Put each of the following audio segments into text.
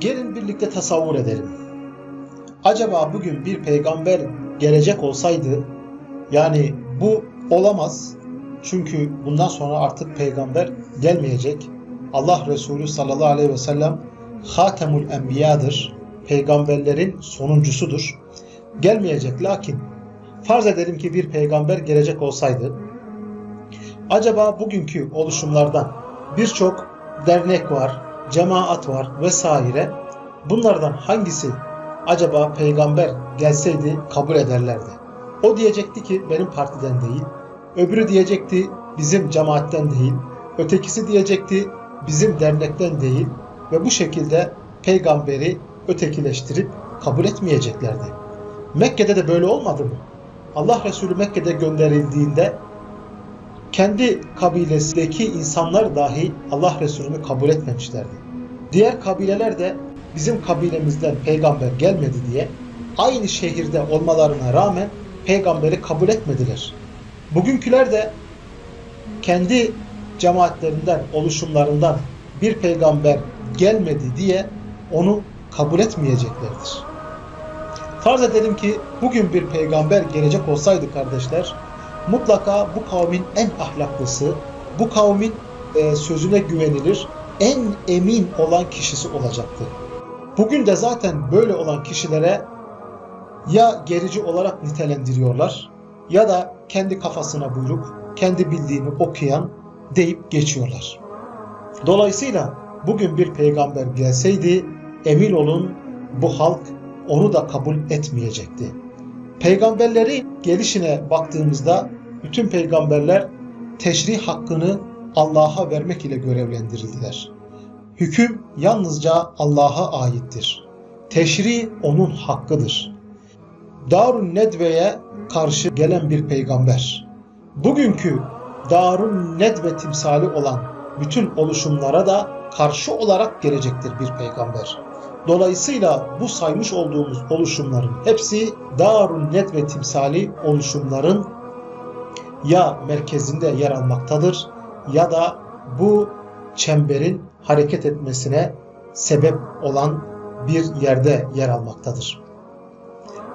Gelin birlikte tasavvur edelim. Acaba bugün bir peygamber gelecek olsaydı, yani bu olamaz. Çünkü bundan sonra artık peygamber gelmeyecek. Allah Resulü sallallahu aleyhi ve sellem Hatemul Enbiya'dır. Peygamberlerin sonuncusudur. Gelmeyecek lakin farz edelim ki bir peygamber gelecek olsaydı acaba bugünkü oluşumlardan birçok dernek var, cemaat var vesaire bunlardan hangisi acaba peygamber gelseydi kabul ederlerdi? O diyecekti ki benim partiden değil, öbürü diyecekti bizim cemaatten değil, ötekisi diyecekti bizim dernekten değil ve bu şekilde peygamberi ötekileştirip kabul etmeyeceklerdi. Mekke'de de böyle olmadı mı? Allah Resulü Mekke'de gönderildiğinde kendi kabilesindeki insanlar dahi Allah Resulü'nü kabul etmemişlerdi. Diğer kabileler de bizim kabilemizden peygamber gelmedi diye aynı şehirde olmalarına rağmen peygamberi kabul etmediler. Bugünküler de kendi cemaatlerinden, oluşumlarından bir peygamber gelmedi diye onu kabul etmeyeceklerdir. Farz edelim ki bugün bir peygamber gelecek olsaydı kardeşler, mutlaka bu kavmin en ahlaklısı, bu kavmin e, sözüne güvenilir, en emin olan kişisi olacaktı. Bugün de zaten böyle olan kişilere ya gerici olarak nitelendiriyorlar ya da kendi kafasına buyruk, kendi bildiğini okuyan deyip geçiyorlar. Dolayısıyla bugün bir peygamber gelseydi emin olun bu halk onu da kabul etmeyecekti. Peygamberleri gelişine baktığımızda bütün peygamberler teşrih hakkını Allah'a vermek ile görevlendirildiler. Hüküm yalnızca Allah'a aittir. Teşri onun hakkıdır. Darun Nedve'ye karşı gelen bir peygamber. Bugünkü Darun Nedve timsali olan bütün oluşumlara da karşı olarak gelecektir bir peygamber. Dolayısıyla bu saymış olduğumuz oluşumların hepsi Darun Nedve timsali oluşumların ya merkezinde yer almaktadır ya da bu çemberin hareket etmesine sebep olan bir yerde yer almaktadır.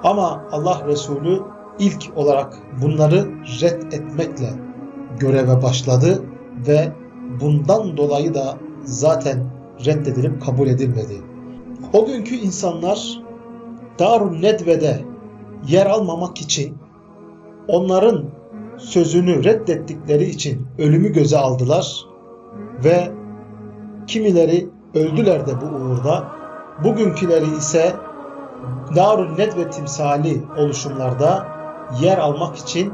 Ama Allah Resulü ilk olarak bunları red etmekle göreve başladı ve bundan dolayı da zaten reddedilip kabul edilmedi. O günkü insanlar Darun Nedve'de yer almamak için onların sözünü reddettikleri için ölümü göze aldılar ve kimileri öldüler de bu uğurda. Bugünküleri ise Darun Nedve timsali oluşumlarda yer almak için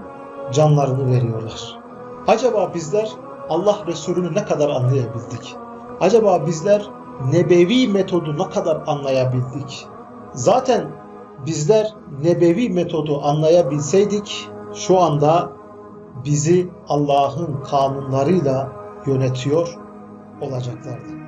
canlarını veriyorlar. Acaba bizler Allah Resulü'nü ne kadar anlayabildik? Acaba bizler nebevi metodu ne kadar anlayabildik? Zaten bizler nebevi metodu anlayabilseydik şu anda bizi Allah'ın kanunlarıyla yönetiyor olacaklardı.